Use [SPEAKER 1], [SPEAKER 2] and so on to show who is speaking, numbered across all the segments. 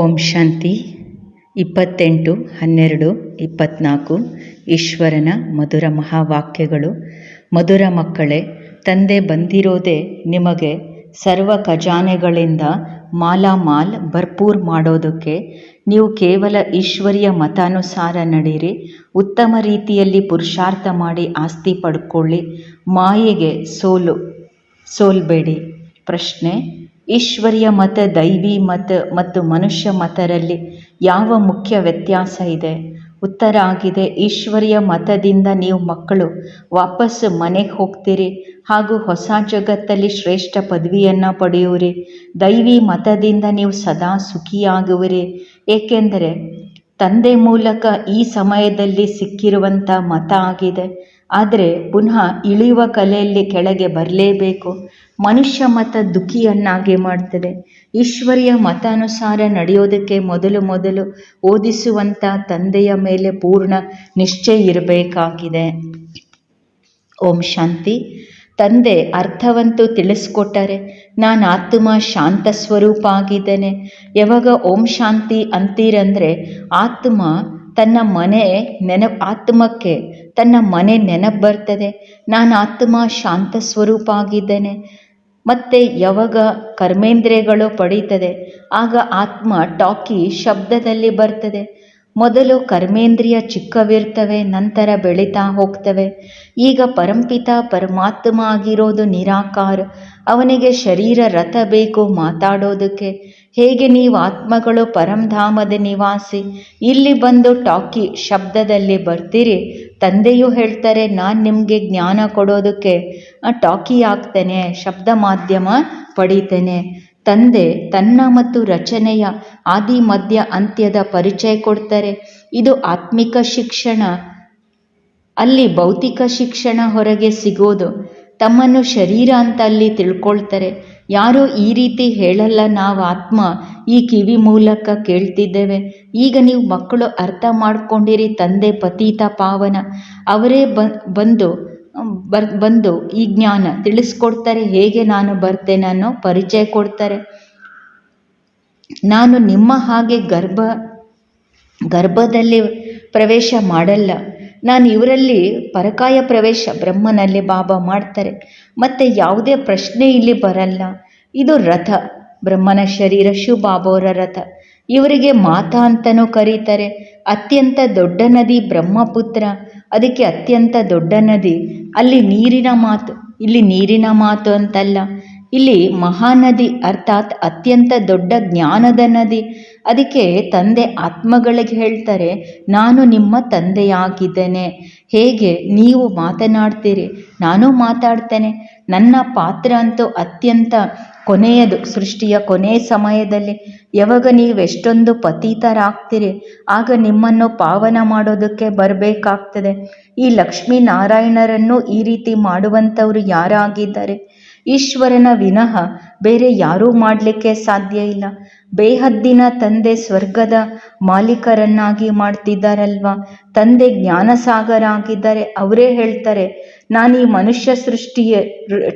[SPEAKER 1] ಓಂ ಶಾಂತಿ. ಇಪ್ಪತ್ತೆಂಟು, ಹನ್ನೆರಡು, ಇಪ್ಪತ್ನಾಲ್ಕು, ಈಶ್ವರನ ಮಧುರ ಮಹಾವಾಕ್ಯಗಳು. ಮಧುರ ಮಕ್ಕಳೇ, ತಂದೆ ಬಂದಿರೋದೇ ನಿಮಗೆ ಸರ್ವ ಖಜಾನೆಗಳಿಂದ ಮಾಲಾಮಾಲ್ ಭರ್ಪೂರ್ ಮಾಡೋದಕ್ಕೆ ನೀವು ಕೇವಲ ಈಶ್ವರಿಯ ಮತಾನುಸಾರ ನಡೀರಿ ಉತ್ತಮ ರೀತಿಯಲ್ಲಿ ಪುರುಷಾರ್ಥ ಮಾಡಿ ಆಸ್ತಿ ಪಡ್ಕೊಳ್ಳಿ, ಮಾಯೆಗೆ ಸೋಲು, ಸೋಲ್ಬೇಡಿ. ಪ್ರಶ್ನೆ ಈಶ್ವರಿಯ ಮತ ದೈವಿ ಮತ ಮತ್ತು ಮನುಷ್ಯ ಮತರಲ್ಲಿ ಯಾವ ಮುಖ್ಯ ವ್ಯತ್ಯಾಸ ಇದೆ? ಉತ್ತರ ಆಗಿದೆ, ಈಶ್ವರ್ಯ ಮತದಿಂದ ನೀವು ಮಕ್ಕಳು ವಾಪಸ್ಸು ಮನೆಗೆ ಹೋಗ್ತೀರಿ ಹಾಗೂ ಹೊಸ ಜಗತ್ತಲ್ಲಿ ಶ್ರೇಷ್ಠ ಪದವಿಯನ್ನು ಪಡೆಯುವಿರಿ. ದೈವಿ ಮತದಿಂದ ನೀವು ಸದಾ ಸುಖಿಯಾಗುವಿರಿ. ಏಕೆಂದರೆ ತಂದೆ ಮೂಲಕ ಈ ಸಮಯದಲ್ಲಿ ಸಿಕ್ಕಿರುವಂಥ ಮತ ಆಗಿದೆ. ಆದರೆ ಪುನಃ ಇಳಿಯುವ ಕಲೆಯಲ್ಲಿ ಕೆಳಗೆ ಬರಲೇಬೇಕು. ಮನುಷ್ಯ ಮತ ದುಃಖಿಯನ್ನಾಗಿ ಮಾಡ್ತದೆ. ಈಶ್ವರಿಯ ಮತಾನುಸಾರ ನಡೆಯೋದಕ್ಕೆ ಮೊದಲು ಮೊದಲು ಓದಿಸುವಂಥ ತಂದೆಯ ಮೇಲೆ ಪೂರ್ಣ ನಿಶ್ಚಯ ಇರಬೇಕಾಗಿದೆ. ಓಂ ಶಾಂತಿ. ತಂದೆ, ಅರ್ಥವಂತೂ ತಿಳಿಸ್ಕೊಟ್ಟರೆ ನಾನು ಆತ್ಮ ಶಾಂತ ಸ್ವರೂಪ ಆಗಿದ್ದೇನೆ. ಯಾವಾಗ ಓಂ ಶಾಂತಿ ಅಂತೀರಂದರೆ ಆತ್ಮ ತನ್ನ ಮನೆ ನೆನಪು, ಆತ್ಮಕ್ಕೆ ತನ್ನ ಮನೆ ನೆನಪು ಬರ್ತದೆ. ನಾನು ಆತ್ಮ ಶಾಂತ ಸ್ವರೂಪ ಆಗಿದ್ದೇನೆ. ಮತ್ತು ಯಾವಾಗ ಕರ್ಮೇಂದ್ರಿಯಗಳು ಪಡೀತದೆ, ಆಗ ಆತ್ಮ ಟಾಕಿ ಶಬ್ದದಲ್ಲಿ ಬರ್ತದೆ. ಮೊದಲು ಕರ್ಮೇಂದ್ರಿಯ ಚಿಕ್ಕವಿರ್ತವೆ, ನಂತರ ಬೆಳೀತಾ ಹೋಗ್ತವೆ. ಈಗ ಪರಂಪಿತ ಪರಮಾತ್ಮ ಆಗಿರೋದು ನಿರಾಕಾರ. ಅವನಿಗೆ ಶರೀರ, ರಥ ಬೇಕು ಮಾತಾಡೋದಕ್ಕೆ. ಹೇಗೆ ನೀವು ಆತ್ಮಗಳು ಪರಂಧಾಮದ ನಿವಾಸಿ? ಇಲ್ಲಿ ಬಂದು ಟಾಕಿ ಶಬ್ದದಲ್ಲಿ ಬರ್ತೀರಿ. ತಂದೆಯೂ ಹೇಳ್ತಾರೆ, ನಾನು ನಿಮಗೆ ಜ್ಞಾನ ಕೊಡೋದಕ್ಕೆ. ಟಾಕಿ ಆಗ್ತೇನೆ ಶಬ್ದ ಮಾಧ್ಯಮ ಪಡಿತೇನೆ. ತಂದೆ ತನ್ನ ಮತ್ತು ರಚನೆಯ ಆದಿ, ಮಧ್ಯ, ಅಂತ್ಯದ ಪರಿಚಯ ಕೊಡ್ತಾರೆ. ಇದು ಆತ್ಮಿಕ ಶಿಕ್ಷಣ. ಅಲ್ಲಿ ಭೌತಿಕ ಶಿಕ್ಷಣ ಹೊರಗೆ ಸಿಗೋದು. ತಮ್ಮನ್ನು ಶರೀರ ಅಂತ ಅಲ್ಲಿ ತಿಳ್ಕೊಳ್ತಾರೆ. ಯಾರೂ ಈ ರೀತಿ ಹೇಳಲ್ಲ, ನಾವು ಆತ್ಮ ಈ ಕಿವಿ ಮೂಲಕ ಕೇಳ್ತಿದ್ದೇವೆ. ಈಗ ನೀವು ಮಕ್ಕಳು ಅರ್ಥ ಮಾಡ್ಕೊಂಡಿರಿ ತಂದೆ ಪತೀತ ಪಾವನ. ಅವರೇ ಬಂದು, ಬರ್, ಬಂದು ಈ ಜ್ಞಾನ ತಿಳಿಸ್ಕೊಡ್ತಾರೆ, ಹೇಗೆ ನಾನು ಬರ್ತೇನೆ ಅನ್ನೋ ಪರಿಚಯ ಕೊಡ್ತಾರೆ. ನಾನು ನಿಮ್ಮ ಹಾಗೆ ಗರ್ಭ, ಗರ್ಭದಲ್ಲಿ ಪ್ರವೇಶ ಮಾಡಲ್ಲ. ನಾನು ಇವರಲ್ಲಿ ಪರಕಾಯ ಪ್ರವೇಶ ಬ್ರಹ್ಮನಲ್ಲಿ ಬಾಬಾ ಮಾಡ್ತಾರೆ. ಮತ್ತು ಯಾವುದೇ ಪ್ರಶ್ನೆ ಇಲ್ಲಿ ಬರಲ್ಲ. ಇದು ರಥ, ಬ್ರಹ್ಮನ ಶರೀರ ಶಿವ ಬಾಬೋರ ರಥ. ಇವರಿಗೆ ಮಾತಾ ಅಂತಲೂ ಕರೀತಾರೆ. ಅತ್ಯಂತ ದೊಡ್ಡ ನದಿ ಬ್ರಹ್ಮಪುತ್ರ. ಅದಕ್ಕೆ ಅತ್ಯಂತ ದೊಡ್ಡ ನದಿ. ಅಲ್ಲಿ ನೀರಿನ ಮಾತು, ಇಲ್ಲಿ ನೀರಿನ ಮಾತು ಅಂತಲ್ಲ. ಇಲ್ಲಿ ಮಹಾನದಿ, ಅರ್ಥಾತ್ ಅತ್ಯಂತ ದೊಡ್ಡ ಜ್ಞಾನದ ನದಿ. ಅದಕ್ಕೆ ತಂದೆ ಆತ್ಮಗಳಿಗೆ ಹೇಳ್ತಾರೆ, ನಾನು ನಿಮ್ಮ ತಂದೆಯಾಗಿದ್ದೇನೆ. ಹೇಗೆ ನೀವು ಮಾತನಾಡ್ತೀರಿ? ನಾನು ಮಾತಾಡ್ತೇನೆ. ನನ್ನ ಪಾತ್ರ ಅಂತೂ ಅತ್ಯಂತ ಕೊನೆಯದು ಸೃಷ್ಟಿಯ ಕೊನೆಯ ಸಮಯದಲ್ಲಿ. ಯಾವಾಗ ನೀವು ಎಷ್ಟೊಂದು ಪತೀತರಾಗ್ತೀರಿ, ಆಗ ನಿಮ್ಮನ್ನು ಪಾವನ ಮಾಡೋದಕ್ಕೆ ಬರಬೇಕಾಗ್ತದೆ. ಈ ಲಕ್ಷ್ಮೀನಾರಾಯಣರನ್ನು ಈ ರೀತಿ ಮಾಡುವಂಥವ್ರು ಯಾರಾಗಿದ್ದಾರೆ? ಈಶ್ವರನ ವಿನಃ ಬೇರೆ ಯಾರೂ ಮಾಡಲಿಕ್ಕೆ ಸಾಧ್ಯ ಇಲ್ಲ. ಬೇಹದ್ದಿನ ತಂದೆ ಸ್ವರ್ಗದ ಮಾಲೀಕರನ್ನಾಗಿ ಮಾಡ್ತಿದ್ದಾರಲ್ವಾ? ತಂದೆ ಜ್ಞಾನಸಾಗರ ಆಗಿದ್ದಾರೆ ಅವರೇ ಹೇಳ್ತಾರೆ, ನಾನು ಈ ಮನುಷ್ಯ ಸೃಷ್ಟಿಯ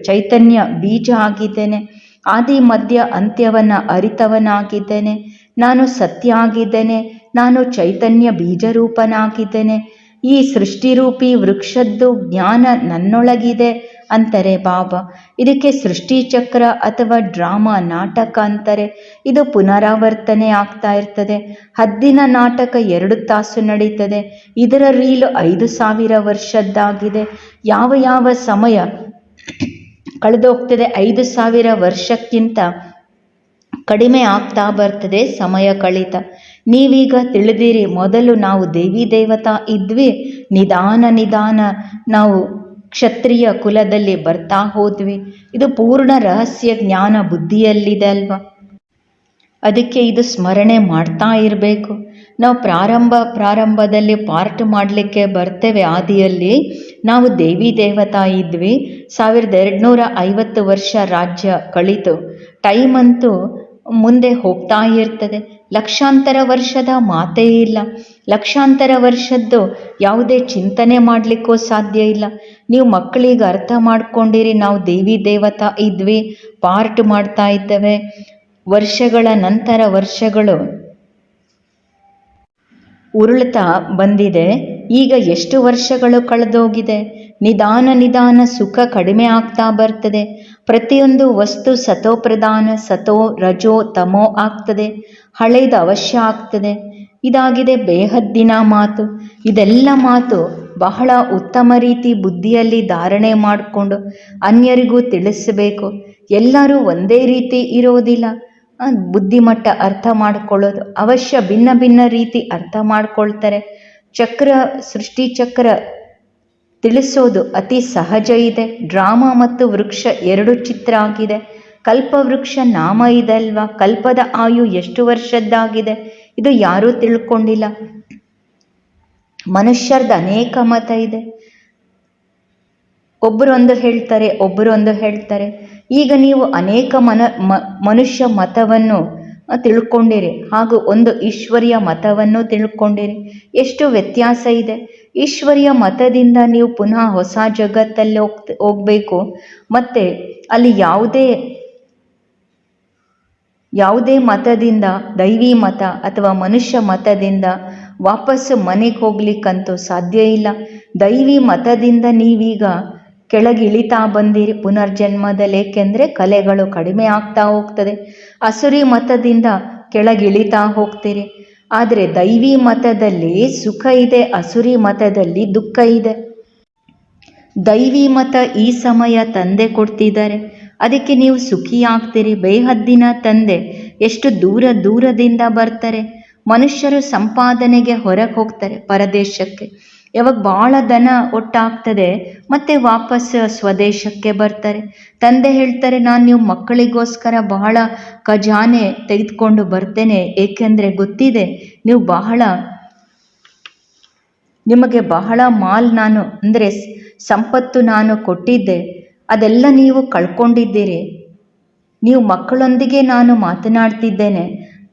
[SPEAKER 1] ಚೈತನ್ಯ ಬೀಜ ಆಗಿದ್ದೇನೆ. ಆದಿ ಮಧ್ಯ ಅಂತ್ಯವನ್ನು ಅರಿತವನಾಗಿದ್ದೇನೆ. ನಾನು ಸತ್ಯ ಆಗಿದ್ದೇನೆ. ನಾನು ಚೈತನ್ಯ ಬೀಜರೂಪನಾಗಿದ್ದೇನೆ. ಈ ಸೃಷ್ಟಿರೂಪಿ ವೃಕ್ಷದ್ದು ಜ್ಞಾನ ನನ್ನೊಳಗಿದೆ. ಅಂತಾರೆ ಬಾಬಾ. ಇದಕ್ಕೆ ಸೃಷ್ಟಿ ಚಕ್ರ ಅಥವಾ ಡ್ರಾಮಾ ನಾಟಕ ಅಂತಾರೆ. ಇದು ಪುನರಾವರ್ತನೆ ಆಗ್ತಾ ಇರ್ತದೆ. ಹದ್ದಿನ ನಾಟಕ ಎರಡು ತಾಸು ನಡೀತದೆ. ಇದರ ರೀಲ್ ಐದು ಸಾವಿರ ವರ್ಷದ್ದಾಗಿದೆ. ಯಾವ ಯಾವ ಸಮಯ ಕಳೆದೋಗ್ತದೆ ಐದು ಸಾವಿರ ವರ್ಷಕ್ಕಿಂತ ಕಡಿಮೆ ಆಗ್ತಾ ಬರ್ತದೆ ಸಮಯ ಕಳಿತ. ನೀವೀಗ ತಿಳಿದಿರಿ, ಮೊದಲು ನಾವು ದೇವಿ ದೇವತಾ ಇದ್ವಿ. ನಿಧಾನ ನಿಧಾನ ನಾವು ಕ್ಷತ್ರಿಯ ಕುಲದಲ್ಲಿ ಬರ್ತಾ ಹೋದ್ವಿ. ಇದು ಪೂರ್ಣ ರಹಸ್ಯ ಜ್ಞಾನ ಬುದ್ಧಿಯಲ್ಲಿದೆ ಅಲ್ವಾ? ಅದಕ್ಕೆ ಇದು ಸ್ಮರಣೆ ಮಾಡ್ತಾ ಇರಬೇಕು. ನಾವು ಪ್ರಾರಂಭ, ಪ್ರಾರಂಭದಲ್ಲಿ ಪಾರ್ಟ್ ಮಾಡಲಿಕ್ಕೆ ಬರ್ತೇವೆ ಆದಿಯಲ್ಲಿ. ನಾವು ದೇವಿ ದೇವತಾ ಇದ್ವಿ. ಸಾವಿರದ ಎರಡುನೂರ ಐವತ್ತು ವರ್ಷ ರಾಜ್ಯ ಕಳಿತು. ಟೈಮ್ ಅಂತೂ ಮುಂದೆ ಹೋಗ್ತಾ ಇರ್ತದೆ. ಲಕ್ಷಾಂತರ ವರ್ಷದ ಮಾತೇ ಇಲ್ಲ. ಲಕ್ಷಾಂತರ ವರ್ಷದ್ದು ಯಾವುದೇ ಚಿಂತನೆ ಮಾಡಲಿಕ್ಕೂ ಸಾಧ್ಯ ಇಲ್ಲ. ನೀವು ಮಕ್ಕಳಿಗೆ ಅರ್ಥ ಮಾಡ್ಕೊಂಡಿರಿ, ನಾವು ದೇವಿ ದೇವತಾ ಇದ್ವಿ, ಪಾರ್ಟ್ ಮಾಡ್ತಾ ಇದ್ದೇವೆ. ವರ್ಷಗಳ ನಂತರ ವರ್ಷಗಳು ಉರುಳ್ತಾ ಬಂದಿದೆ. ಈಗ ಎಷ್ಟು ವರ್ಷಗಳು ಕಳೆದೋಗಿದೆ? ನಿಧಾನ ನಿಧಾನ ಸುಖ ಕಡಿಮೆ ಆಗ್ತಾ ಬರ್ತದೆ. ಪ್ರತಿಯೊಂದು ವಸ್ತು ಸತೋ ಪ್ರಧಾನ ಸತೋ ರಜೋ, ತಮೋ ಆಗ್ತದೆ. ಹಳೇದು ಅವಶ್ಯ ಆಗ್ತದೆ. ಇದಾಗಿದೆ ಬೇಹದ್ದಿನ ಮಾತು. ಇದೆಲ್ಲ ಮಾತು ಬಹಳ ಉತ್ತಮ ರೀತಿ ಬುದ್ಧಿಯಲ್ಲಿ ಧಾರಣೆ ಮಾಡಿಕೊಂಡು ಅನ್ಯರಿಗೂ ತಿಳಿಸಬೇಕು. ಎಲ್ಲರೂ ಒಂದೇ ರೀತಿ ಇರೋದಿಲ್ಲ. ಬುದ್ಧಿಮಟ್ಟ ಅರ್ಥ ಮಾಡಿಕೊಳ್ಳೋದು ಅವಶ್ಯ ಭಿನ್ನ ಭಿನ್ನ ರೀತಿ ಅರ್ಥ ಮಾಡ್ಕೊಳ್ತಾರೆ. ಚಕ್ರ, ಸೃಷ್ಟಿ ಚಕ್ರ ತಿಳಿಸೋದು ಅತಿ ಸಹಜ ಇದೆ. ಡ್ರಾಮಾ ಮತ್ತು ವೃಕ್ಷ ಎರಡು ಚಿತ್ರ ಆಗಿದೆ. ಕಲ್ಪವೃಕ್ಷ ನಾಮ ಇದೆ ಅಲ್ವಾ ಕಲ್ಪದ ಆಯು ಎಷ್ಟು ವರ್ಷದ್ದಾಗಿದೆ? ಇದು ಯಾರೂ ತಿಳ್ಕೊಂಡಿಲ್ಲ. ಮನುಷ್ಯರ್ದು ಅನೇಕ ಮತ ಇದೆ. ಒಬ್ಬರೊಂದು ಹೇಳ್ತಾರೆ ಒಬ್ಬರೊಂದು ಹೇಳ್ತಾರೆ. ಈಗ ನೀವು ಅನೇಕ ಮನ ಮನುಷ್ಯ ಮತವನ್ನು ತಿಳ್ಕೊಂಡಿರಿ. ಹಾಗೂ ಒಂದು ಈಶ್ವರ್ಯ ಮತವನ್ನು ತಿಳ್ಕೊಂಡಿರಿ. ಎಷ್ಟು ವ್ಯತ್ಯಾಸ ಇದೆ. ಈಶ್ವರಿಯ ಮತದಿಂದ ನೀವು ಪುನಃ ಹೊಸ ಜಗತ್ತಲ್ಲಿ ಹೋಗ್ ಹೋಗಬೇಕು. ಮತ್ತು ಅಲ್ಲಿ ಯಾವುದೇ ಯಾವುದೇ ಮತದಿಂದ, ದೈವಿ ಮತ ಅಥವಾ ಮನುಷ್ಯ ಮತದಿಂದ ವಾಪಸ್ಸು ಮನೆಗೆ ಹೋಗ್ಲಿಕ್ಕಂತೂ ಸಾಧ್ಯ ಇಲ್ಲ. ದೈವಿ ಮತದಿಂದ ನೀವೀಗ ಕೆಳಗಿಳಿತಾ ಬಂದಿರಿ. ಪುನರ್ಜನ್ಮದಲ್ಲಿ ಏಕೆಂದರೆ ಕಲೆಗಳು ಕಡಿಮೆ ಆಗ್ತಾ ಹೋಗ್ತದೆ. ಅಸುರಿ ಮತದಿಂದ ಕೆಳಗಿಳಿತಾ ಹೋಗ್ತೀರಿ. ಆದರೆ ದೈವಿ ಮತದಲ್ಲಿ ಸುಖ ಇದೆ, ಅಸುರಿ ಮತದಲ್ಲಿ ದುಃಖ ಇದೆ. ದೈವಿ ಮತ ಈ ಸಮಯ ತಂದೆ ಕೊಡ್ತಿದ್ದಾರೆ. ಅದಕ್ಕೆ ನೀವು ಸುಖಿ ಆಗ್ತೀರಿ ಬೇಹದ್ದಿನ ತಂದೆ, ಎಷ್ಟು ದೂರ ದೂರದಿಂದ ಬರ್ತಾರೆ. ಮನುಷ್ಯರು ಸಂಪಾದನೆಗೆ ಹೊರಗೆ ಹೋಗ್ತಾರೆ ಪರದೇಶಕ್ಕೆ. ಯಾವಾಗ ಭಾಳ ದನ ಒಟ್ಟಾಗ್ತದೆ, ಮತ್ತೆ ವಾಪಸ್ ಸ್ವದೇಶಕ್ಕೆ ಬರ್ತಾರೆ. ತಂದೆ ಹೇಳ್ತಾರೆ, ನಾನು ನೀವು ಮಕ್ಕಳಿಗೋಸ್ಕರ ಬಹಳ ಖಜಾನೆ ತೆಗೆದುಕೊಂಡು ಬರ್ತೇನೆ, ಏಕೆಂದರೆ ಗೊತ್ತಿದೆ, ನೀವು ಬಹಳ, ನಿಮಗೆ ಬಹಳ ಮಾಲ್ ನಾನು, ಅಂದರೆ ಸಂಪತ್ತು ನಾನು ಕೊಟ್ಟಿದ್ದೆ. ಅದೆಲ್ಲ ನೀವು ಕಳ್ಕೊಂಡಿದ್ದೀರಿ. ನೀವು ಮಕ್ಕಳೊಂದಿಗೆ ನಾನು ಮಾತನಾಡ್ತಿದ್ದೇನೆ.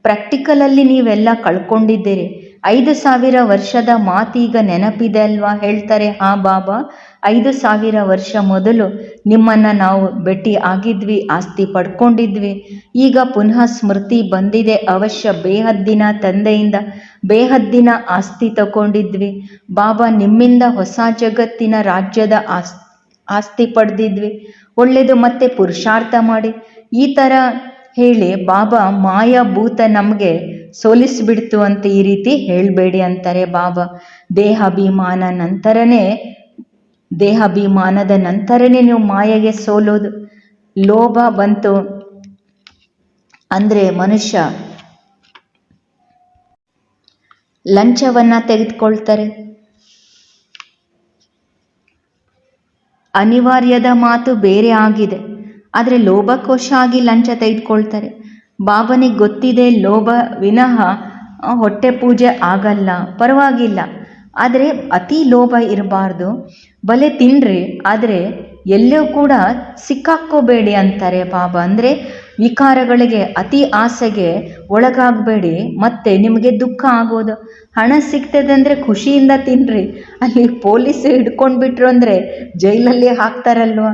[SPEAKER 1] ಪ್ರಾಕ್ಟಿಕಲಲ್ಲಿ ನೀವೆಲ್ಲ ಕಳ್ಕೊಂಡಿದ್ದೀರಿ. ಐದು ಸಾವಿರ ವರ್ಷದ ಮಾತೀಗ ನೆನಪಿದೆ ಅಲ್ವಾ? ಹೇಳ್ತಾರೆ, ಹಾ ಬಾಬಾ, ಐದು ಸಾವಿರ ವರ್ಷ ಮೊದಲು ನಿಮ್ಮನ್ನು ನಾವು ಭೇಟಿ ಆಗಿದ್ವಿ, ಆಸ್ತಿ ಪಡ್ಕೊಂಡಿದ್ವಿ. ಈಗ ಪುನಃ ಸ್ಮೃತಿ ಬಂದಿದೆ, ಅವಶ್ಯ ಬೇಹದ್ದಿನ ತಂದೆಯಿಂದ ಬೇಹದ್ದಿನ ಆಸ್ತಿ ತಗೊಂಡಿದ್ವಿ. ಬಾಬಾ, ನಿಮ್ಮಿಂದ ಹೊಸ ಜಗತ್ತಿನ ರಾಜ್ಯದ ಆಸ್ ಆಸ್ತಿ ಪಡೆದಿದ್ವಿ. ಒಳ್ಳೆಯದು ಮತ್ತೆ ಪುರುಷಾರ್ಥ ಮಾಡಿ. ಈ ಥರ ಹೇಳಿ ಬಾಬಾ ಮಾಯಾ ಭೂತ ನಮಗೆ ಸೋಲಿಸಿಬಿಡ್ತು ಅಂತ ಈ ರೀತಿ ಹೇಳಬೇಡಿ ಅಂತಾರೆ ಬಾಬಾ. ದೇಹಾಭಿಮಾನ ನಂತರನೇ, ದೇಹಾಭಿಮಾನದ ನಂತರನೇ ನೀವು ಮಾಯೆಗೆ ಸೋಲೋದು. ಲೋಭ ಬಂತು ಅಂದರೆ ಮನುಷ್ಯ ಲಂಚವನ್ನು ತೆಗೆದುಕೊಳ್ತಾರೆ. ಅನಿವಾರ್ಯದ ಮಾತು ಬೇರೆ ಆಗಿದೆ. ಆದರೆ ಲೋಭಕೋಶ ಆಗಿ ಲಂಚ ತೆಗೆದುಕೊಳ್ತಾರೆ. ಬಾಬನಿಗೆ ಗೊತ್ತಿದೆ, ಲೋಭ ವಿನಃ ಹೊಟ್ಟೆ ಪೂಜೆ ಆಗಲ್ಲ, ಪರವಾಗಿಲ್ಲ. ಆದರೆ ಅತಿ ಲೋಭ ಇರಬಾರ್ದು. ಬಲೆ ತಿನ್ರಿ, ಆದರೆ ಎಲ್ಲೂ ಕೂಡ ಸಿಕ್ಕಾಕ್ಕೋಬೇಡಿ ಅಂತಾರೆ ಬಾಬಾ ಅಂದರೆ ವಿಕಾರಗಳಿಗೆ, ಅತಿ ಆಸೆಗೆ ಒಳಗಾಗಬೇಡಿ. ಮತ್ತೆ ನಿಮಗೆ ದುಃಖ ಆಗೋದು. ಹಣ ಸಿಗ್ತದೆ ಅಂದರೆ ಖುಷಿಯಿಂದ ತಿನ್ರಿ. ಅಲ್ಲಿ ಪೊಲೀಸ್ ಹಿಡ್ಕೊಂಡ್ಬಿಟ್ರು ಅಂದರೆ ಜೈಲಲ್ಲಿ ಹಾಕ್ತಾರಲ್ವ?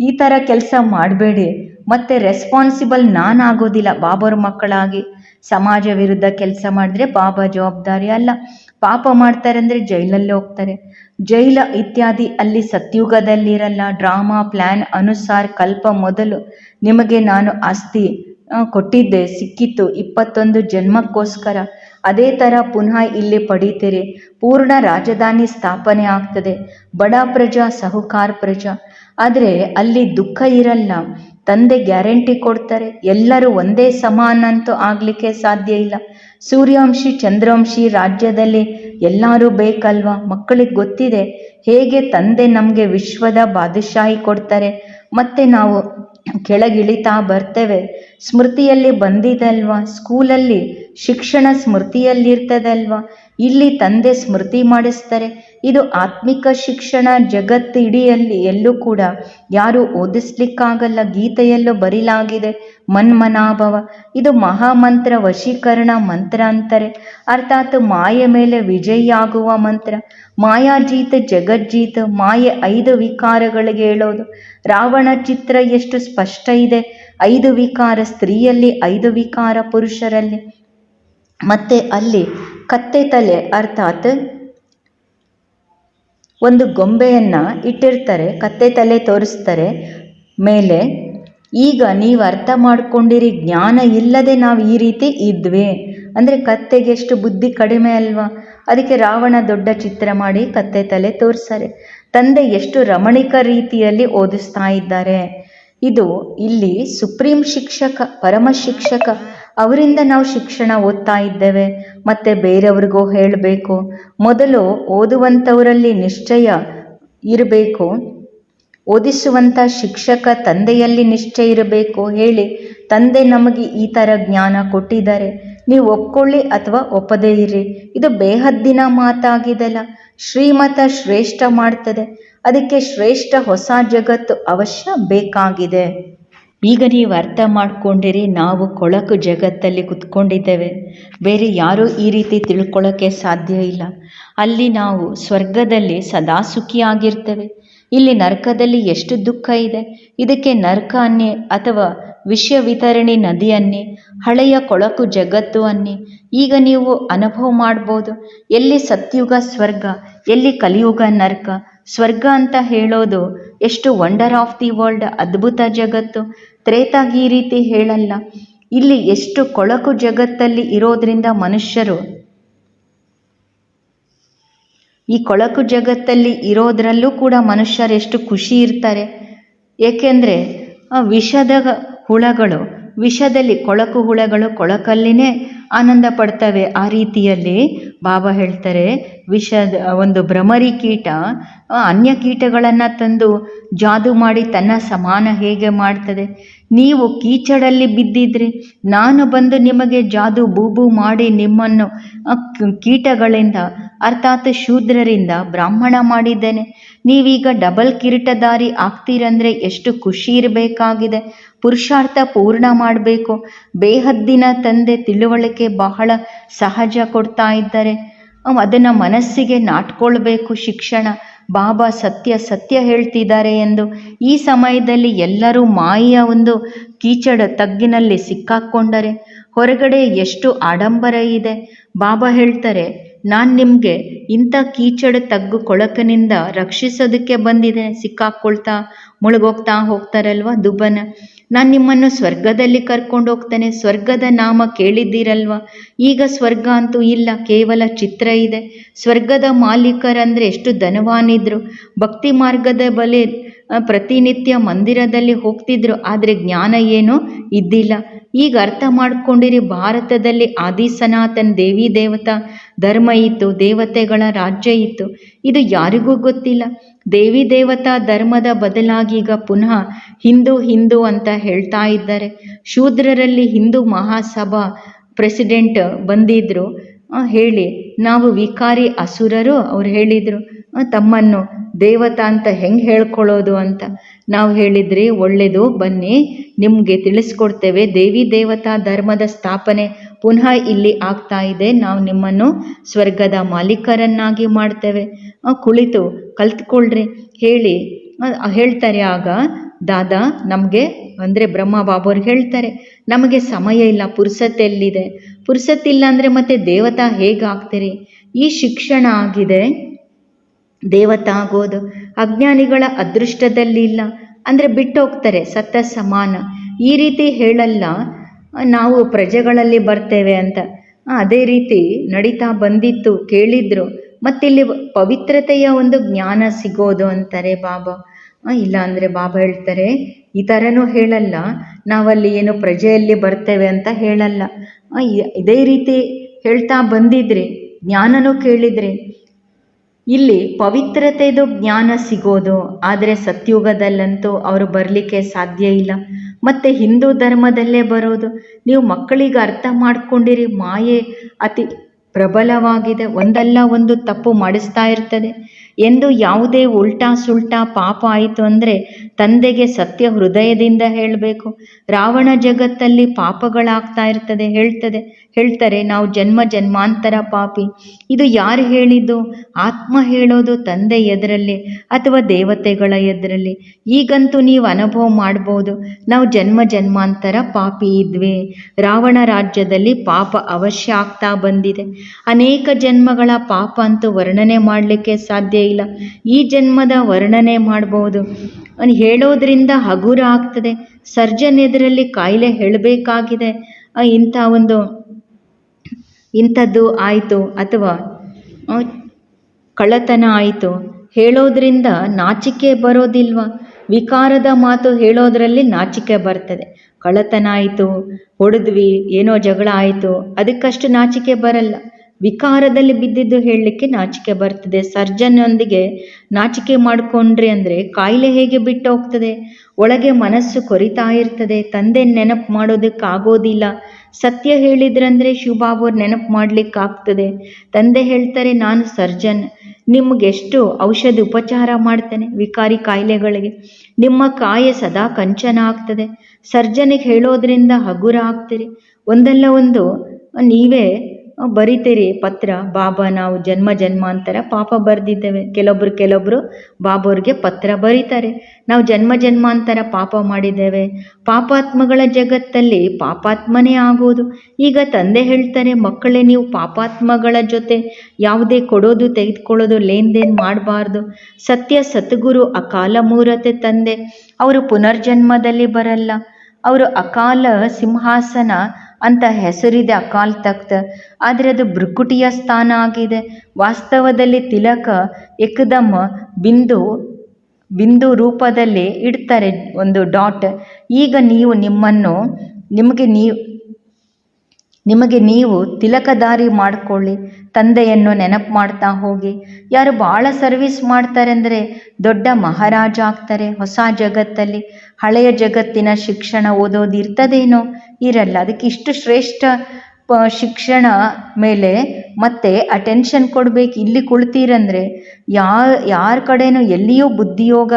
[SPEAKER 1] ಈ ಥರ ಕೆಲಸ ಮಾಡಬೇಡಿ. ಮತ್ತು ರೆಸ್ಪಾನ್ಸಿಬಲ್ ನಾನು ಆಗೋದಿಲ್ಲ ಬಾಬರ ಮಕ್ಕಳಾಗಿ. ಸಮಾಜ ವಿರುದ್ಧ ಕೆಲಸ ಮಾಡಿದ್ರೆ ಬಾಬಾ ಜವಾಬ್ದಾರಿ ಅಲ್ಲ. ಪಾಪ ಮಾಡ್ತಾರೆ ಅಂದರೆ ಜೈಲಲ್ಲೇ ಹೋಗ್ತಾರೆ. ಜೈಲ ಇತ್ಯಾದಿ ಅಲ್ಲಿ ಸತ್ಯುಗದಲ್ಲಿರಲ್ಲ. ಡ್ರಾಮಾ ಪ್ಲ್ಯಾನ್ ಅನುಸಾರ ಕಲ್ಪ ಮೊದಲು ನಿಮಗೆ ನಾನು ಆಸ್ತಿ ಕೊಟ್ಟಿದ್ದೆ, ಸಿಕ್ಕಿತ್ತು. ಇಪ್ಪತ್ತೊಂದು ಜನ್ಮಕ್ಕೋಸ್ಕರ. ಅದೇ ಥರ ಪುನಃ ಇಲ್ಲಿ ಪಡೀತೀರಿ. ಪೂರ್ಣ ರಾಜಧಾನಿ ಸ್ಥಾಪನೆ ಆಗ್ತದೆ. ಬಡ ಪ್ರಜಾ, ಸಹುಕಾರ್ ಪ್ರಜಾ. ಆದರೆ ಅಲ್ಲಿ ದುಃಖ ಇರಲ್ಲ. ತಂದೆ ಗ್ಯಾರಂಟಿ ಕೊಡ್ತಾರೆ. ಎಲ್ಲರೂ ಒಂದೇ ಸಮಾನ ಅಂತೂ ಆಗಲಿಕ್ಕೆ ಸಾಧ್ಯ ಇಲ್ಲ. ಸೂರ್ಯವಂಶಿ, ಚಂದ್ರವಂಶಿ ರಾಜ್ಯದಲ್ಲಿ ಎಲ್ಲರೂ ಬೇಕಲ್ವಾ? ಮಕ್ಕಳಿಗೆ ಗೊತ್ತಿದೆ. ಹೇಗೆ ತಂದೆ ನಮಗೆ ವಿಶ್ವದ ಬಾದಶಾಹಿ ಕೊಡ್ತಾರೆ. ಮತ್ತೆ ನಾವು ಕೆಳಗಿಳಿತಾ ಬರ್ತೇವೆ. ಸ್ಮೃತಿಯಲ್ಲಿ ಬಂದಿದೆ ಅಲ್ವಾ ಸ್ಕೂಲಲ್ಲಿ ಶಿಕ್ಷಣ ಸ್ಮೃತಿಯಲ್ಲಿರ್ತದಲ್ವ? ಇಲ್ಲಿ ತಂದೆ ಸ್ಮೃತಿ ಮಾಡಿಸ್ತಾರೆ. ಇದು ಆತ್ಮಿಕ ಶಿಕ್ಷಣ ಜಗತ್ತು ಇಡಿಯಲ್ಲಿ ಎಲ್ಲೂ ಕೂಡ ಯಾರು ಓದಿಸ್ಲಿಕ್ಕಾಗಲ್ಲ, ಗೀತೆಯಲ್ಲೂ ಬರಿಲಾಗಿದೆ. ಮನ್ಮನಾಭವ. ಇದು ಮಹಾಮಂತ್ರ ವಶೀಕರಣ ಮಂತ್ರ ಅಂತಾರೆ. ಅರ್ಥಾತ್ ಮಾಯೆ ಮೇಲೆ ವಿಜಯಿಯಾಗುವ ಮಂತ್ರ. ಮಾಯಾಜೀತ ಜಗಜ್ಜೀತ, ಮಾಯೆ ಐದು ವಿಕಾರಗಳಿಗೆ ಹೇಳೋದು ರಾವಣ ಚಿತ್ರ ಎಷ್ಟು ಸ್ಪಷ್ಟ ಇದೆ. ಐದು ವಿಕಾರ ಸ್ತ್ರೀಯಲ್ಲಿ, ಐದು ವಿಕಾರ ಪುರುಷರಲ್ಲಿ. ಮತ್ತೆ ಅಲ್ಲಿ ಕತ್ತೆ ತಲೆ ಅರ್ಥಾತ್ ಒಂದು ಗೊಂಬೆಯನ್ನ ಇಟ್ಟಿರ್ತಾರೆ, ಕತ್ತೆ ತಲೆ ತೋರಿಸ್ತಾರೆ ಮೇಲೆ, ಈಗ ನೀವು ಅರ್ಥ ಮಾಡ್ಕೊಂಡಿರಿ, ಜ್ಞಾನ ಇಲ್ಲದೆ ನಾವು ಈ ರೀತಿ ಇದ್ವಿ. ಅಂದರೆ ಕತ್ತೆಗೆ ಎಷ್ಟು ಬುದ್ಧಿ ಕಡಿಮೆ ಅಲ್ವಾ? ಅದಕ್ಕೆ ರಾವಣ ದೊಡ್ಡ ಚಿತ್ರ ಮಾಡಿ ಕತ್ತೆ ತಲೆ ತೋರಿಸ್ತಾರೆ. ತಂದೆ ಎಷ್ಟು ರಮಣಿಕ ರೀತಿಯಲ್ಲಿ ಓದಿಸ್ತಾ ಇದ್ದಾರೆ. ಇದು ಇಲ್ಲಿ ಸುಪ್ರೀಂ ಶಿಕ್ಷಕ, ಪರಮ ಶಿಕ್ಷಕ ಅವರಿಂದ ನಾವು ಶಿಕ್ಷಣ ಓದ್ತಾ ಇದ್ದೇವೆ. ಮತ್ತೆ ಬೇರೆಯವ್ರಿಗೂ ಹೇಳಬೇಕು. ಮೊದಲು ಓದುವಂಥವರಲ್ಲಿ ನಿಶ್ಚಯ ಇರಬೇಕು. ಓದಿಸುವಂಥ ಶಿಕ್ಷಕ ತಂದೆಯಲ್ಲಿ ನಿಶ್ಚಯ ಇರಬೇಕು ಹೇಳಿ ತಂದೆ ನಮಗೆ ಈ ಥರ ಜ್ಞಾನ ಕೊಟ್ಟಿದ್ದಾರೆ. ನೀವು ಒಪ್ಕೊಳ್ಳಿ ಅಥವಾ ಒಪ್ಪದೇ ಇರಿ ಇದು ಬೇಹದ್ದಿನ ಮಾತಾಗಿದೆಲ್ಲ. ಶ್ರೀಮತ ಶ್ರೇಷ್ಠ ಮಾಡ್ತದೆ. ಅದಕ್ಕೆ ಶ್ರೇಷ್ಠ ಹೊಸ ಜಗತ್ತು ಅವಶ್ಯ ಬೇಕಾಗಿದೆ. ಈಗ ನೀವು ಅರ್ಥ ಮಾಡ್ಕೊಂಡಿರಿ, ನಾವು ಕೊಳಕು ಜಗತ್ತಲ್ಲಿ ಕುತ್ಕೊಂಡಿದ್ದೇವೆ. ಬೇರೆ ಯಾರೂ ಈ ರೀತಿ ತಿಳ್ಕೊಳ್ಳೋಕ್ಕೆ ಸಾಧ್ಯ ಇಲ್ಲ. ಅಲ್ಲಿ ನಾವು ಸ್ವರ್ಗದಲ್ಲಿ ಸದಾ ಸುಖಿಯಾಗಿರ್ತೇವೆ ಇಲ್ಲಿ ನರಕದಲ್ಲಿ ಎಷ್ಟು ದುಃಖ ಇದೆ. ಇದಕ್ಕೆ ನರಕ ಅನ್ನಿ ಅಥವಾ ವಿಷಯ ವಿತರಣೆ ನದಿ ಅನ್ನಿ, ಹಳೆಯ ಕೊಳಕು ಜಗತ್ತು ಅನ್ನಿ. ಈಗ ನೀವು ಅನುಭವ ಮಾಡ್ಬೋದು. ಎಲ್ಲಿ ಸತ್ಯುಗ ಸ್ವರ್ಗ, ಎಲ್ಲಿ ಕಲಿಯುಗ ನರಕ. ಸ್ವರ್ಗ ಅಂತ ಹೇಳೋದು ಎಷ್ಟು ವಂಡರ್ ಆಫ್ ದಿ ವರ್ಲ್ಡ್ ಅದ್ಭುತ ಜಗತ್ತು. ತ್ರೇತಾಗಿ ಈ ರೀತಿ ಹೇಳಲ್ಲ. ಇಲ್ಲಿ ಎಷ್ಟು ಕೊಳಕು ಜಗತ್ತಲ್ಲಿ ಇರೋದ್ರಿಂದ ಮನುಷ್ಯರು ಈ ಕೊಳಕು ಜಗತ್ತಲ್ಲಿ ಇರೋದ್ರಲ್ಲೂ ಕೂಡ ಮನುಷ್ಯರು ಎಷ್ಟು ಖುಷಿ ಇರ್ತಾರೆ. ಏಕೆಂದರೆ ವಿಷದ ಹುಳಗಳು, ವಿಷದಲ್ಲಿ ಕೊಳಕು ಹುಳಗಳು ಕೊಳಕಲ್ಲಿನೇ ಆನಂದ ಪಡ್ತವೆ ಆ ರೀತಿಯಲ್ಲಿ ಬಾಬಾ ಹೇಳ್ತಾರೆ. ವಿಷದ ಒಂದು ಭ್ರಮರಿ ಕೀಟ ಅನ್ಯ ಕೀಟಗಳನ್ನು ತಂದು ಜಾದು ಮಾಡಿ ತನ್ನ ಸಮಾನ ಹೇಗೆ ಮಾಡ್ತದೆ? ನೀವು ಕೀಚಡಲ್ಲಿ ಬಿದ್ದಿದ್ರಿ. ನಾನು ಬಂದು ನಿಮಗೆ ಜಾದು ಬೂಬು ಮಾಡಿ ನಿಮ್ಮನ್ನು ಕೀಟಗಳಿಂದ, ಅರ್ಥಾತ್ ಶೂದ್ರರಿಂದ ಬ್ರಾಹ್ಮಣ ಮಾಡಿದ್ದೇನೆ. ನೀವೀಗ ಡಬಲ್ ಕಿರೀಟದಾರಿ ಆಗ್ತೀರಂದ್ರೆ ಎಷ್ಟು ಖುಷಿ ಇರಬೇಕಾಗಿದೆ. ಪುರುಷಾರ್ಥ ಪೂರ್ಣ ಮಾಡಬೇಕು. ಬೇಹದ್ದಿನ ತಂದೆ ತಿಳುವಳಿಕೆ ಬಹಳ ಸಹಜ ಕೊಡ್ತಾ ಇದ್ದಾರೆ. ಅದನ್ನು ಮನಸ್ಸಿಗೆ ನಾಟ್ಕೊಳ್ಬೇಕು ಶಿಕ್ಷಣ. ಬಾಬಾ ಸತ್ಯ ಸತ್ಯ ಹೇಳ್ತಿದ್ದಾರೆ ಎಂದು ಈ ಸಮಯದಲ್ಲಿ ಎಲ್ಲರೂ ಮಾಯೆಯ ಒಂದು ಕೀಚಡ ತಗ್ಗಿನಲ್ಲಿ ಸಿಕ್ಕಾಕ್ಕೊಂಡರೆ ಹೊರಗಡೆ ಎಷ್ಟು ಆಡಂಬರ ಇದೆ. ಬಾಬಾ ಹೇಳ್ತಾರೆ, ನಾನು ನಿಮಗೆ ಇಂಥ ಕೀಚಡ ತಗ್ಗು ಕೊಳಕನಿಂದ ರಕ್ಷಿಸೋದಕ್ಕೆ ಬಂದಿದೆ. ಸಿಕ್ಕಾಕ್ಕೊಳ್ತಾ ಮುಳುಗೋಗ್ತಾ ಹೋಗ್ತಾರಲ್ವ ದುಬ್ಬನ ನಾನು ನಿಮ್ಮನ್ನು ಸ್ವರ್ಗದಲ್ಲಿ ಕರ್ಕೊಂಡು ಹೋಗ್ತೇನೆ. ಸ್ವರ್ಗದ ನಾಮ ಕೇಳಿದ್ದೀರಲ್ವ? ಈಗ ಸ್ವರ್ಗ ಅಂತೂ ಇಲ್ಲ, ಕೇವಲ ಚಿತ್ರ ಇದೆ. ಸ್ವರ್ಗದ ಮಾಲೀಕರಂದರೆ ಎಷ್ಟು ಧನವಾನಿದ್ರು. ಭಕ್ತಿ ಮಾರ್ಗದ ಬಲೆ ಪ್ರತಿನಿತ್ಯ ಮಂದಿರದಲ್ಲಿ ಹೋಗ್ತಿದ್ರು, ಆದರೆ ಜ್ಞಾನ ಏನೂ ಇದ್ದಿಲ್ಲ. ಈಗ ಅರ್ಥ ಮಾಡ್ಕೊಂಡಿರಿ, ಭಾರತದಲ್ಲಿ ಆದಿ ಸನಾತನ್ ದೇವಿ ದೇವತಾ, ಧರ್ಮ ಇತ್ತು, ದೇವತೆಗಳ ರಾಜ್ಯ ಇತ್ತು. ಇದು ಯಾರಿಗೂ ಗೊತ್ತಿಲ್ಲ. ದೇವಿ ದೇವತಾ ಧರ್ಮದ ಬದಲಾಗಿ ಈಗ ಪುನಃ ಹಿಂದೂ ಹಿಂದೂ ಅಂತ ಹೇಳ್ತಾ ಇದ್ದಾರೆ. ಶೂದ್ರರಲ್ಲಿ ಹಿಂದೂ ಮಹಾಸಭಾ ಪ್ರೆಸಿಡೆಂಟ್ ಬಂದಿದ್ರು. ಹೇಳಿ, ನಾವು ವಿಕಾರಿ ಅಸುರರು, ಅವ್ರು ಹೇಳಿದರು ತಮ್ಮನ್ನು ದೇವತಾ ಅಂತ ಹೆಂಗೆ ಹೇಳ್ಕೊಳ್ಳೋದು ಅಂತ. ನಾವು ಹೇಳಿದ್ರಿ ಒಳ್ಳೆಯದು ಬನ್ನಿ, ನಿಮಗೆ ತಿಳಿಸ್ಕೊಡ್ತೇವೆ ದೇವಿ ದೇವತಾ ಧರ್ಮದ ಸ್ಥಾಪನೆ ಪುನಃ ಇಲ್ಲಿ ಆಗ್ತಾ ಇದೆ. ನಾವು ನಿಮ್ಮನ್ನು ಸ್ವರ್ಗದ ಮಾಲೀಕರನ್ನಾಗಿ ಮಾಡ್ತೇವೆ. ಕುಳಿತು ಕಲ್ತ್ಕೊಳ್ರಿ. ಹೇಳಿ ಹೇಳ್ತಾರೆ ಆಗ, ದಾದಾ, ನಮಗೆ, ಅಂದರೆ ಬ್ರಹ್ಮ ಬಾಬವ್ರು ಹೇಳ್ತಾರೆ, ನಮಗೆ ಸಮಯ ಇಲ್ಲ ಪುರ್ಸತ್ತೆಲ್ಲಿದೆ ಪುರ್ಸತ್ತಿಲ್ಲ ಅಂದರೆ ಮತ್ತೆ ದೇವತಾ ಹೇಗೆ ಆಗ್ತೀರಿ ಈ ಶಿಕ್ಷಣ ಆಗಿದೆ. ದೇವತಾ ಆಗೋದು, ಅಜ್ಞಾನಿಗಳ ಅದೃಷ್ಟದಲ್ಲಿ ಇಲ್ಲ ಅಂದರೆ ಬಿಟ್ಟೋಗ್ತಾರೆ, ಸತ್ತ ಸಮಾನ. ಈ ರೀತಿ ಹೇಳಲ್ಲ ನಾವು ಪ್ರಜೆಗಳಲ್ಲಿ ಬರ್ತೇವೆ ಅಂತ. ಅದೇ ರೀತಿ ನಡೀತಾ ಬಂದಿತ್ತು, ಕೇಳಿದ್ರು. ಮತ್ತಿಲ್ಲಿ ಪವಿತ್ರತೆಯ ಒಂದು ಜ್ಞಾನ ಸಿಗೋದು ಅಂತಾರೆ ಬಾಬಾ. ಇಲ್ಲ ಅಂದರೆ ಬಾಬಾ ಹೇಳ್ತಾರೆ, ಈ ಥರನೂ ಹೇಳಲ್ಲ, ನಾವಲ್ಲಿ ಏನು ಪ್ರಜೆಯಲ್ಲಿ ಬರ್ತೇವೆ ಅಂತ ಹೇಳಲ್ಲ. ಇದೇ ರೀತಿ ಹೇಳ್ತಾ ಬಂದಿದ್ರಿ, ಜ್ಞಾನನೂ ಕೇಳಿದ್ರಿ. ಇಲ್ಲಿ ಪವಿತ್ರತೆದು ಜ್ಞಾನ ಸಿಗೋದು, ಆದರೆ ಸತ್ಯುಗದಲ್ಲಂತೂ ಅವರು ಬರಲಿಕ್ಕೆ ಸಾಧ್ಯ ಇಲ್ಲ. ಮತ್ತು ಹಿಂದೂ ಧರ್ಮದಲ್ಲೇ ಬರೋದು. ನೀವು ಮಕ್ಕಳಿಗೆ ಅರ್ಥ ಮಾಡ್ಕೊಂಡಿರಿ, ಮಾಯೆ ಅತಿ ಪ್ರಬಲವಾಗಿದೆ. ಒಂದಲ್ಲ ಒಂದು ತಪ್ಪು ಮಾಡಿಸ್ತಾ ಇರ್ತದೆ. ಎಂದು ಯಾವುದೇ ಉಲ್ಟಾ ಸುಲ್ಟಾ ಪಾಪ ಆಯಿತು ಅಂದರೆ ತಂದೆಗೆ ಸತ್ಯ ಹೃದಯದಿಂದ ಹೇಳಬೇಕು. ರಾವಣ ಜಗತ್ತಲ್ಲಿ ಪಾಪಗಳಾಗ್ತಾ ಇರ್ತದೆ, ಹೇಳ್ತದೆ. ಹೇಳ್ತಾರೆ, ನಾವು ಜನ್ಮ ಜನ್ಮಾಂತರ ಪಾಪಿ. ಇದು ಯಾರು ಹೇಳಿದ್ದು? ಆತ್ಮ ಹೇಳೋದು ತಂದೆ ಎದರಲ್ಲಿ ಅಥವಾ ದೇವತೆಗಳ ಎದರಲ್ಲಿ. ಈಗಂತೂ ನೀವು ಅನುಭವ ಮಾಡ್ಬೋದು, ನಾವು ಜನ್ಮ ಜನ್ಮಾಂತರ ಪಾಪಿ ಇದ್ವಿ. ರಾವಣ ರಾಜ್ಯದಲ್ಲಿ ಪಾಪ ಅವಶ್ಯ ಆಗ್ತಾ ಬಂದಿದೆ. ಅನೇಕ ಜನ್ಮಗಳ ಪಾಪ ಅಂತೂ ವರ್ಣನೆ ಮಾಡಲಿಕ್ಕೆ ಸಾಧ್ಯ ಇಲ್ಲ. ಈ ಜನ್ಮದ ವರ್ಣನೆ ಮಾಡ್ಬೋದು. ಅನ್ ಹೇಳೋದ್ರಿಂದ ಹಗುರ ಆಗ್ತದೆ. ಸರ್ಜನ್ ಎದುರಲ್ಲಿ ಕಾಯಿಲೆ ಹೇಳಬೇಕಾಗಿದೆ. ಇಂಥ ಒಂದು ಇಂಥದ್ದು ಆಯಿತು ಅಥವಾ ಕಳತನ ಆಯಿತು ಹೇಳೋದ್ರಿಂದ ನಾಚಿಕೆ ಬರೋದಿಲ್ವಾ? ವಿಕಾರದ ಮಾತು ಹೇಳೋದ್ರಲ್ಲಿ ನಾಚಿಕೆ ಬರ್ತದೆ. ಕಳ್ಳತನ ಆಯಿತು, ಹೊಡೆದ್ವಿ, ಏನೋ ಜಗಳ ಆಯಿತು, ಅದಕ್ಕಷ್ಟು ನಾಚಿಕೆ ಬರಲ್ಲ. ವಿಕಾರದಲ್ಲಿ ಬಿದ್ದಿದ್ದು ಹೇಳಲಿಕ್ಕೆ ನಾಚಿಕೆ ಬರ್ತದೆ. ಸರ್ಜನ್ನೊಂದಿಗೆ ನಾಚಿಕೆ ಮಾಡಿಕೊಂಡ್ರಿ ಅಂದರೆ ಕಾಯಿಲೆ ಹೇಗೆ ಬಿಟ್ಟು ಹೋಗ್ತದೆ? ಒಳಗೆ ಮನಸ್ಸು ಕೊರಿತಾ ಇರ್ತದೆ. ತಂದೆ ನೆನಪು ಮಾಡೋದಕ್ಕೆ ಆಗೋದಿಲ್ಲ ಸತ್ಯ ಹೇಳಿದ್ರಂದ್ರೆ ಶಿವಬಾಬು ನೆನಪು ಮಾಡ್ಲಿಕ್ಕಾಗ್ತದೆ. ತಂದೆ ಹೇಳ್ತಾರೆ, ನಾನು ಸರ್ಜನ್. ನಿಮಗೆಷ್ಟು ಔಷಧಿ ಉಪಚಾರ ಮಾಡ್ತೇನೆ ವಿಕಾರಿ ಕಾಯಿಲೆಗಳಿಗೆ. ನಿಮ್ಮ ಕಾಯ ಸದಾ ಕಂಚನ ಆಗ್ತದೆ. ಸರ್ಜನಿಗೆ ಹೇಳೋದ್ರಿಂದ ಹಗುರ ಆಗ್ತೀರಿ. ಒಂದಲ್ಲ ಒಂದು, ನೀವೇ ಬರಿತೀರಿ ಪತ್ರ, ಬಾಬಾ ನಾವು ಜನ್ಮ ಜನ್ಮಾಂತರ ಪಾಪ ಬರೆದಿದ್ದೇವೆ. ಕೆಲವೊಬ್ರು ಕೆಲವೊಬ್ರು ಅವರಿಗೆ ಪತ್ರ ಬರೀತಾರೆ. ನಾವು ಜನ್ಮ ಜನ್ಮಾಂತರ ಪಾಪ ಮಾಡಿದ್ದೇವೆ. ಪಾಪಾತ್ಮಗಳ ಜಗತ್ತಲ್ಲಿ ಪಾಪಾತ್ಮನೇ ಆಗೋದು. ಈಗ ತಂದೆ ಹೇಳ್ತಾರೆ, ಮಕ್ಕಳೇ ನೀವು ಪಾಪಾತ್ಮಗಳ ಜೊತೆ ಯಾವುದೇ ಕೊಡೋದು ತೆಗೆದುಕೊಳ್ಳೋದು ಲೇನ್ ದೇನ್ ಮಾಡಬಾರ್ದು. ಸತ್ಯ ಸತ್ಗುರು ಅಕಾಲ ಮೂರತೆ ತಂದೆ. ಅವರು ಪುನರ್ಜನ್ಮದಲ್ಲಿ ಬರಲ್ಲ. ಅವರು ಅಕಾಲ ಸಿಂಹಾಸನ ಅಂತ ಹೆಸರಿದೆ ಅಕಾಲ್ ತಖ್ತ್. ಆದರೆ ಅದು ಭ್ರೂಕುಟಿಯ ಸ್ಥಾನ ಆಗಿದೆ. ವಾಸ್ತವದಲ್ಲಿ ತಿಲಕ ಏಕದಮ್ ಬಿಂದು ಬಿಂದು ರೂಪದಲ್ಲಿ ಇಡ್ತಾರೆ ಒಂದು ಡಾಟ್. ಈಗ ನೀವು ನಿಮ್ಮನ್ನು, ನಿಮಗೆ ನೀವು ನಿಮಗೆ ನೀವು ತಿಲಕದಾರಿ ಮಾಡಿಕೊಳ್ಳಿ, ತಂದೆಯನ್ನು ನೆನಪು ಮಾಡ್ತಾ ಹೋಗಿ. ಯಾರು ಭಾಳ ಸರ್ವಿಸ್ ಮಾಡ್ತಾರೆ ಅಂದರೆ ದೊಡ್ಡ ಮಹಾರಾಜ ಆಗ್ತಾರೆ ಹೊಸ ಜಗತ್ತಲ್ಲಿ. ಹಳೆಯ ಜಗತ್ತಿನ ಶಿಕ್ಷಣ ಓದೋದು ಇರ್ತದೇನೋ ಇರಲ್ಲ. ಅದಕ್ಕೆ ಇಷ್ಟು ಶ್ರೇಷ್ಠ ಶಿಕ್ಷಣ ಮೇಲೆ ಮತ್ತೆ ಅಟೆನ್ಷನ್ ಕೊಡಬೇಕು. ಇಲ್ಲಿ ಕುಳಿತೀರಂದ್ರೆ ಯಾ ಯಾರ ಕಡೆನೂ ಎಲ್ಲಿಯೂ ಬುದ್ಧಿಯೋಗ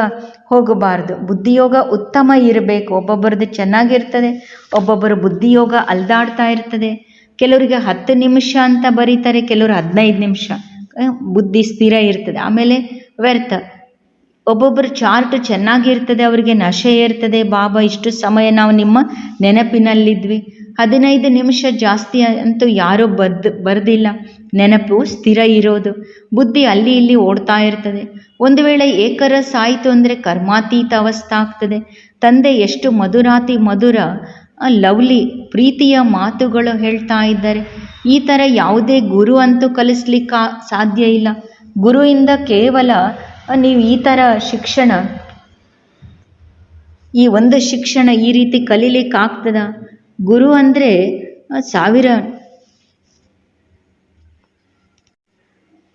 [SPEAKER 1] ಹೋಗಬಾರ್ದು. ಬುದ್ಧಿಯೋಗ ಉತ್ತಮ ಇರಬೇಕು. ಒಬ್ಬೊಬ್ಬರದ್ದು ಚೆನ್ನಾಗಿರ್ತದೆ, ಒಬ್ಬೊಬ್ಬರು ಬುದ್ಧಿಯೋಗ ಅಲ್ದಾಡ್ತಾ ಇರ್ತದೆ. ಕೆಲವರಿಗೆ ಹತ್ತು ನಿಮಿಷ ಅಂತ ಬರೀತಾರೆ, ಕೆಲವರು ಹದಿನೈದು ನಿಮಿಷ. ಬುದ್ಧಿ ಸ್ಥಿರ ಇರ್ತದೆ. ಆಮೇಲೆ ವ್ಯರ್ಥ. ಒಬ್ಬೊಬ್ಬರು ಚಾರ್ಟ್ ಚೆನ್ನಾಗಿರ್ತದೆ ಅವರಿಗೆ ನಶೆ ಇರ್ತದೆ ಬಾಬಾ, ಇಷ್ಟು ಸಮಯ ನಾವು ನಿಮ್ಮ ನೆನಪಿನಲ್ಲಿದ್ವಿ. ಹದಿನೈದು ನಿಮಿಷ ಜಾಸ್ತಿ ಅಂತೂ ಯಾರೂ ಬದ್ ಬರ್ದಿಲ್ಲ. ನೆನಪು ಸ್ಥಿರ ಇರೋದು. ಬುದ್ಧಿ ಅಲ್ಲಿ ಇಲ್ಲಿ ಓಡ್ತಾ ಇರ್ತದೆ. ಒಂದು ವೇಳೆ ಏಕರ ಆಯಿತು ಅಂದರೆ ಕರ್ಮಾತೀತ ಅವಸ್ಥೆ ಆಗ್ತದೆ. ತಂದೆ ಎಷ್ಟು ಮಧುರಾತಿ ಮಧುರ ಲವ್ಲಿ ಪ್ರೀತಿಯ ಮಾತುಗಳು ಹೇಳ್ತಾ ಇದ್ದಾರೆ. ಈ ಥರ ಯಾವುದೇ ಗುರು ಅಂತೂ ಕಲಿಸ್ಲಿಕ್ಕೆ ಸಾಧ್ಯ ಇಲ್ಲ. ಗುರುವಿಂದ ಕೇವಲ ನೀವು ಈ ಥರ ಶಿಕ್ಷಣ, ಈ ಒಂದು ಶಿಕ್ಷಣ ಈ ರೀತಿ ಕಲೀಲಿಕ್ಕೆ ಆಗ್ತದ? ಗುರು ಅಂದರೆ ಸಾವಿರ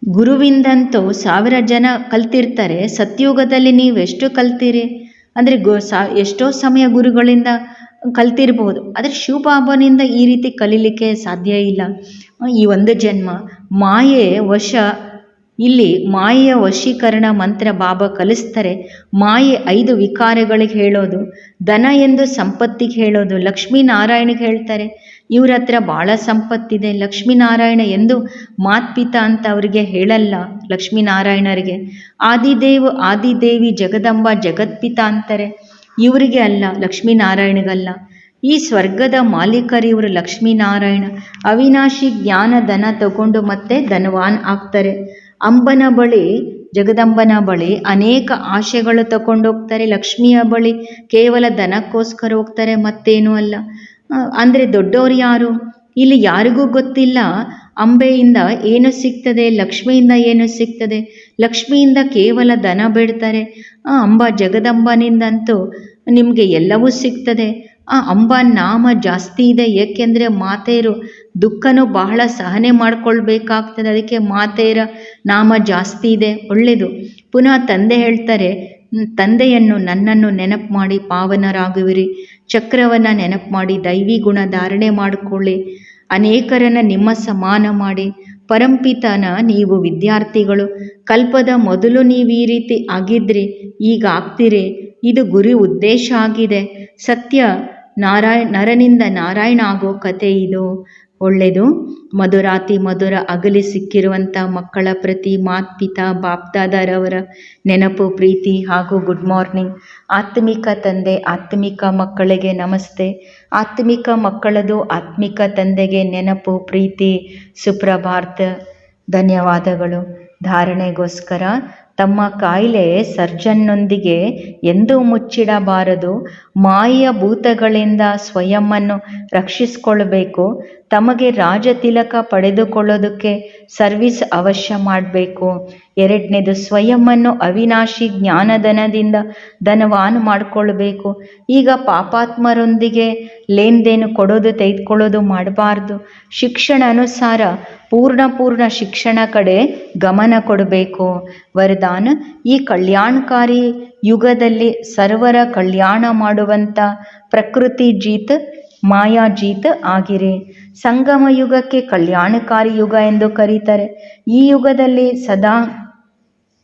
[SPEAKER 1] ಗುರುವಿಂದಂತೂ ಸಾವಿರ ಜನ ಕಲ್ತಿರ್ತಾರೆ. ಸತ್ಯುಗದಲ್ಲಿ ನೀವು ಎಷ್ಟು ಕಲ್ತೀರಿ? ಅಂದರೆ ಗು, ಸಾ, ಎಷ್ಟೋ ಸಮಯ ಗುರುಗಳಿಂದ ಕಲ್ತಿರ್ಬೋದು. ಆದರೆ ಶಿವಬಾಬನಿಂದ ಈ ರೀತಿ ಕಲೀಲಿಕ್ಕೆ ಸಾಧ್ಯ ಇಲ್ಲ. ಈ ಒಂದು ಜನ್ಮ, ಮಾಯೆ, ವಶ ಇಲ್ಲಿ ಮಾಯೆಯ ವಶೀಕರಣ ಮಂತ್ರ ಬಾಬಾ ಕಲಿಸ್ತಾರೆ. ಮಾಯೆ ಐದು ವಿಕಾರಗಳಿಗೆ ಹೇಳೋದು ದನ ಎಂದು ಸಂಪತ್ತಿಗೆ ಹೇಳೋದು ಲಕ್ಷ್ಮೀನಾರಾಯಣಿಗೆ ಹೇಳ್ತಾರೆ. ಇವ್ರ ಹತ್ರ ಭಾಳ ಸಂಪತ್ತಿದೆ ಲಕ್ಷ್ಮೀನಾರಾಯಣ ಎಂದು ಮಾತ್ಪಿತ ಅಂತ ಅವರಿಗೆ ಹೇಳಲ್ಲ ಲಕ್ಷ್ಮೀನಾರಾಯಣರಿಗೆ ಆದಿದೇವ್, ಆದಿದೇವಿ, ಜಗದಂಬ, ಜಗತ್ಪಿತ ಅಂತಾರೆ. ಇವರಿಗೆ ಅಲ್ಲ ಲಕ್ಷ್ಮೀನಾರಾಯಣಗಲ್ಲ ಈ ಸ್ವರ್ಗದ ಮಾಲೀಕರು ಇವರು ಲಕ್ಷ್ಮೀನಾರಾಯಣ ಅವಿನಾಶಿ ಜ್ಞಾನ ಧನ ತಗೊಂಡು ಮತ್ತೆ ಧನವಾನ್ ಆಗ್ತಾರೆ. ಅಂಬನ ಬಳಿ, ಜಗದಂಬನ ಬಳಿ ಅನೇಕ ಆಶೆಗಳು ತಗೊಂಡೋಗ್ತಾರೆ ಲಕ್ಷ್ಮಿಯ ಬಳಿ ಕೇವಲ ದನಕ್ಕೋಸ್ಕರ ಹೋಗ್ತಾರೆ, ಮತ್ತೇನು ಅಲ್ಲ. ಅಂದ್ರೆ ದೊಡ್ಡವರು ಯಾರು? ಇಲ್ಲಿ ಯಾರಿಗೂ ಗೊತ್ತಿಲ್ಲ. ಅಂಬೆಯಿಂದ ಏನು ಸಿಗ್ತದೆ, ಲಕ್ಷ್ಮಿಯಿಂದ ಏನು ಸಿಗ್ತದೆ? ಲಕ್ಷ್ಮಿಯಿಂದ ಕೇವಲ ದನ ಬೇಡ್ತಾರೆ. ಅಂಬ ಜಗದಂಬನಿಂದಂತೂ ನಿಮಗೆ ಎಲ್ಲವೂ ಸಿಗ್ತದೆ. ಅಂಬ ನಾಮ ಜಾಸ್ತಿ ಇದೆ. ಏಕೆಂದರೆ ಮಾತೆಯರು ದುಃಖನೂ ಬಹಳ ಸಹನೆ ಮಾಡ್ಕೊಳ್ಬೇಕಾಗ್ತದೆ. ಅದಕ್ಕೆ ಮಾತೆಯರ ನಾಮ ಜಾಸ್ತಿ ಇದೆ. ಒಳ್ಳೆಯದು ಪುನಃ ತಂದೆ ಹೇಳ್ತಾರೆ "ನ್- ತಂದೆಯನ್ನು ನನ್ನನ್ನು ನೆನಪು ಮಾಡಿ ಪಾವನರಾಗುವಿರಿ. ಚಕ್ರವನ್ನು ನೆನಪು ಮಾಡಿ ದೈವಿ ಗುಣ ಧಾರಣೆ ಮಾಡಿಕೊಳ್ಳಿ. ಅನೇಕರನ್ನು ನಿಮ್ಮ ಸಮಾನ ಮಾಡಿ. ಪರಂಪಿತನ ನೀವು ವಿದ್ಯಾರ್ಥಿಗಳು. ಕಲ್ಪದ ಮೊದಲು ನೀವು ಈ ರೀತಿ ಆಗಿದ್ರಿ, ಈಗ ಆಗ್ತೀರಿ. ಇದು ಗುರಿ ಉದ್ದೇಶ ಆಗಿದೆ. ಸತ್ಯ ನಾರಾಯಣ, ನರನಿಂದ ನಾರಾಯಣ ಆಗೋ ಕತೆ ಇದು. ಒಳ್ಳೆಯದು ಮಧುರಾತಿ ಮಧುರ ಅಗಲಿ ಸಿಕ್ಕಿರುವಂಥ ಮಕ್ಕಳ ಪ್ರತಿ ಮಾತ್ಪಿತಾ ಬಾಪ್ದಾದರವರ ನೆನಪು, ಪ್ರೀತಿ ಹಾಗೂ ಗುಡ್ ಮಾರ್ನಿಂಗ್ ಆತ್ಮಿಕ ತಂದೆ, ಆತ್ಮಿಕ ಮಕ್ಕಳಿಗೆ ನಮಸ್ತೆ. ಆತ್ಮಿಕ ಮಕ್ಕಳದು ಆತ್ಮಿಕ ತಂದೆಗೆ ನೆನಪು, ಪ್ರೀತಿ ಸುಪ್ರಭಾತ ಧನ್ಯವಾದಗಳು. ಧಾರಣೆಗೋಸ್ಕರ ತಮ್ಮ ಕಾಯಿಲೆ ಸರ್ಜನ್ನೊಂದಿಗೆ ಎಂದೂ ಮುಚ್ಚಿಡಬಾರದು. ಮಾಯೆಯ ಭೂತಗಳಿಂದ ಸ್ವಯಂವನ್ನು ರಕ್ಷಿಸಿಕೊಳ್ಳಬೇಕು. ತಮಗೆ ರಾಜತಿಲಕ ಪಡೆದುಕೊಳ್ಳೋದಕ್ಕೆ ಸರ್ವಿಸ್ ಅವಶ್ಯ ಮಾಡಬೇಕು. ಎರಡನೇದು ಸ್ವಯಂವನ್ನು ಅವಿನಾಶಿ ಜ್ಞಾನಧನದಿಂದ ಧನವಾನ್ ಮಾಡಿಕೊಳ್ಬೇಕು. ಈಗ ಪಾಪಾತ್ಮರೊಂದಿಗೆ ಲೇನ್ದೇನು ಕೊಡೋದು, ತೆಗೆದುಕೊಳ್ಳೋದು ಮಾಡಬಾರ್ದು. ಶಿಕ್ಷಣ ಅನುಸಾರ ಪೂರ್ಣ ಪೂರ್ಣ ಶಿಕ್ಷಣ ಕಡೆ ಗಮನ ಕೊಡಬೇಕು. ವರದಾನ, ಈ ಕಲ್ಯಾಣಕಾರಿ ಯುಗದಲ್ಲಿ ಸರ್ವರ ಕಲ್ಯಾಣ ಮಾಡುವಂಥ ಪ್ರಕೃತಿ ಜೀತ್ ಮಾಯಾಜೀತ್ ಆಗಿರಿ. ಸಂಗಮ ಯುಗಕ್ಕೆ ಕಲ್ಯಾಣಕಾರಿ ಯುಗ ಎಂದು ಕರೀತಾರೆ. ಈ ಯುಗದಲ್ಲಿ ಸದಾ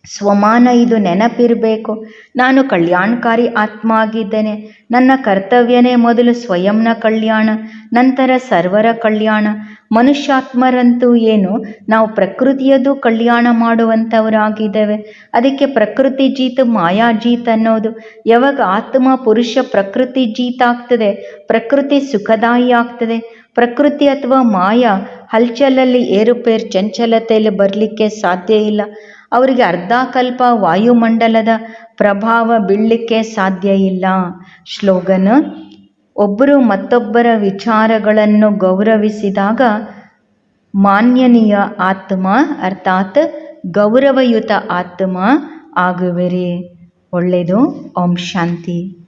[SPEAKER 1] ಸ್ವಮಾನ ಇದು ನೆನಪಿರಬೇಕು. ನಾನು ಕಲ್ಯಾಣಕಾರಿ ಆತ್ಮ ಆಗಿದ್ದೇನೆ ನನ್ನ ಕರ್ತವ್ಯನೇ ಮೊದಲು ಸ್ವಯಂನ ಕಲ್ಯಾಣ, ನಂತರ ಸರ್ವರ ಕಲ್ಯಾಣ. ಮನುಷ್ಯಾತ್ಮರಂತೂ ಏನು, ನಾವು ಪ್ರಕೃತಿಯದು ಕಲ್ಯಾಣ ಮಾಡುವಂಥವರಾಗಿದ್ದೇವೆ. ಅದಕ್ಕೆ ಪ್ರಕೃತಿ ಜೀತ್ ಮಾಯಾಜೀತ್ ಅನ್ನೋದು. ಯಾವಾಗ ಆತ್ಮ ಪುರುಷ ಪ್ರಕೃತಿ ಜೀತ್ ಆಗ್ತದೆ, ಪ್ರಕೃತಿ ಸುಖದಾಯಿ ಆಗ್ತದೆ. ಪ್ರಕೃತಿ ಅಥವಾ ಮಾಯಾ ಹಲ್ಚಲಲ್ಲಿ ಏರುಪೇರು ಚಂಚಲತೆಯಲ್ಲಿ ಬರಲಿಕ್ಕೆ ಸಾಧ್ಯ ಇಲ್ಲ. ಅವರಿಗೆ ಅರ್ಧಕಲ್ಪ ವಾಯುಮಂಡಲದ ಪ್ರಭಾವ ಬೀಳಲಿಕ್ಕೆ ಸಾಧ್ಯ ಇಲ್ಲ. ಶ್ಲೋಗನ್, ಒಬ್ಬರು ಮತ್ತೊಬ್ಬರ ವಿಚಾರಗಳನ್ನು ಗೌರವಿಸಿದಾಗ ಮಾನ್ಯನೀಯ ಆತ್ಮ, ಅರ್ಥಾತ್ ಗೌರವಯುತ ಆತ್ಮ ಆಗುವಿರಿ. ಒಳ್ಳೆಯದು. ಓಂ ಶಾಂತಿ.